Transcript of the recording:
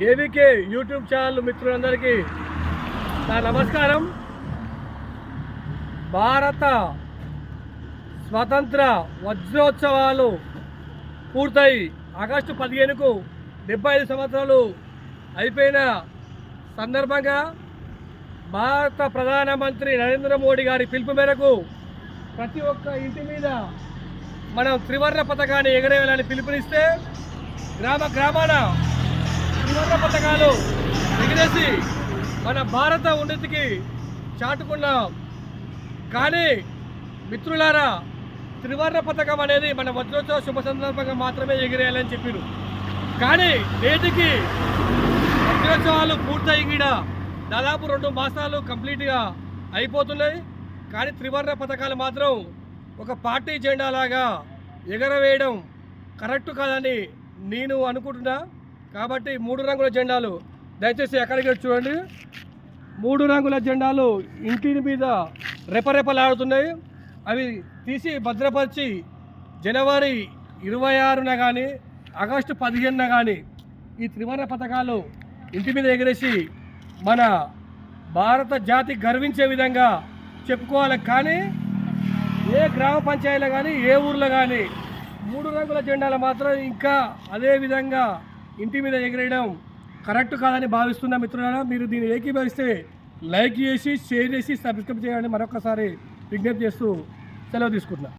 ఏవికే YouTube channel మిత్రులందరికీ నా నమస్కారం. భారత స్వతంత్ర వజ్రోత్సవాలు పూర్తయి ఆగస్టు పదిహేనుకు డెబ్బై ఐదు సంవత్సరాలు అయిపోయిన సందర్భంగా భారత ప్రధానమంత్రి నరేంద్ర మోడీ గారి పిలుపు మేరకు ప్రతి ఒక్క ఇంటి మీద మనం త్రివర్ణ పథకాన్ని ఎగరేయాలని పిలుపునిస్తే గ్రామ గ్రామాన త్రివర్ణ పథకాలు ఎగిరేసి మన భారత ఉన్నతికి చాటుకున్నాం. కానీ మిత్రులారా త్రివర్ణ పథకం అనేది మన వజ్రోత్సవ శుభ సందర్భంగా మాత్రమే ఎగిరేయాలని చెప్పారు. కానీ నేటికి వజ్రోత్సవాలు పూర్తయి కూడా దాదాపు రెండు మాసాలు కంప్లీట్గా అయిపోతున్నాయి. కానీ త్రివర్ణ పథకాలు మాత్రం ఒక పార్టీ జెండా లాగా ఎగరవేయడం కరెక్ట్ కాదని నేను అనుకుంటున్నా. కాబట్టి మూడు రంగుల జెండాలు దయచేసి ఎక్కడికి చూడండి. మూడు రంగుల జెండాలు ఇంటి మీద రెపరెపలాడుతున్నాయి. అవి తీసి భద్రపరిచి జనవరి ఇరవై ఆరున కానీ ఆగస్టు పదిహేనున కానీ ఈ త్రివర్ణ పథకాలు ఇంటి మీద ఎగరేసి మన భారత జాతి గర్వించే విధంగా చెప్పుకోవాలి. కానీ ఏ గ్రామ పంచాయతీలో కానీ ఏ ఊర్లో కానీ మూడు రంగుల జెండాలు మాత్రం ఇంకా అదే విధంగా ఇంటి మీద ఎగిరేయడం కరెక్ట్ కాదని భావిస్తున్న మిత్రులారా మీరు దీన్ని ఏకీభవిస్తే లైక్ చేసి షేర్ చేసి సబ్స్క్రైబ్ చేయాలని మరొకసారి విజ్ఞప్తి చేస్తూ సెలవు తీసుకుంటున్నా.